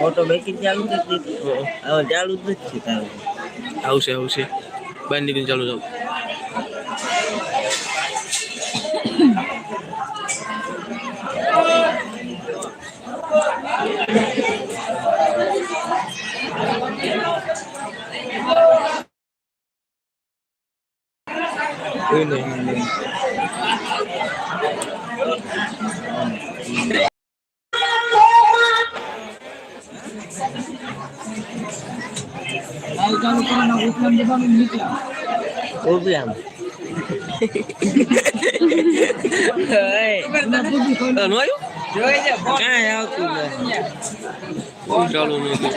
Automatic ચાલુ કરી દીધી હવે ચાલુ જ નથી ચાલુ આવશે આવશે. બહાર નીકળીને ચાલુ જાવ કોઈ નહીં. પ્રોબ્લેમનું કાંઈ આવતું નથી ચાલુ નથી